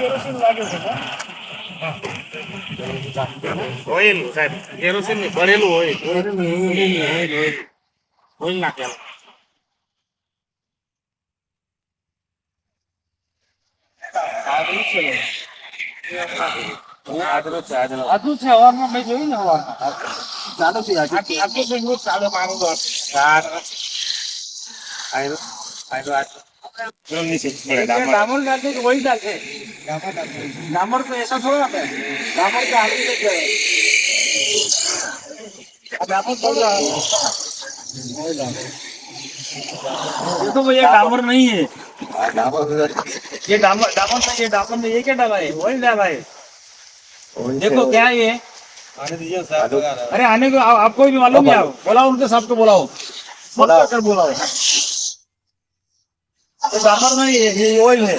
Kerosene લાગે છે oil સાહેબ કેરોસીનની ભરેલું ઓઇલ. ઓઇલ નાખેલું. આદુ છે. હવામાં મેં જોયું ને હવામાં ચાલુ છે આખું સિંગું ચાલુ મારું દસ ચાર આયરો આયરો આ ડામર નાખે કે વહી નાખે डालते तो ऐसा थोड़ा है। डामर तो आगे से जाए डामर थोड़ा ये तो भैया डामर नहीं है। ये डामर डामर नहीं ये डामर नहीं ये क्या डाला है वही डाला है। देखो क्या है ये। अरे आने को आ- आपको भी मालूम है आप। बोलाओ उनके साहब को बुलाओ। बुलाओ। कर बुलाओ। ये डामर नहीं है ये ऑयल है।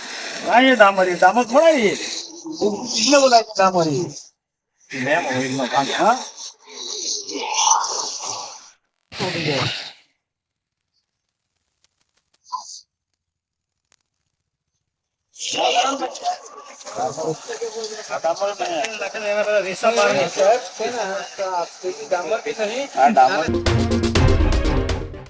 काय दाम हरी दाम थोडा येईल कुठलं बोलायचं दाम हरी मॅम होईल ना हा डामर भी नहीं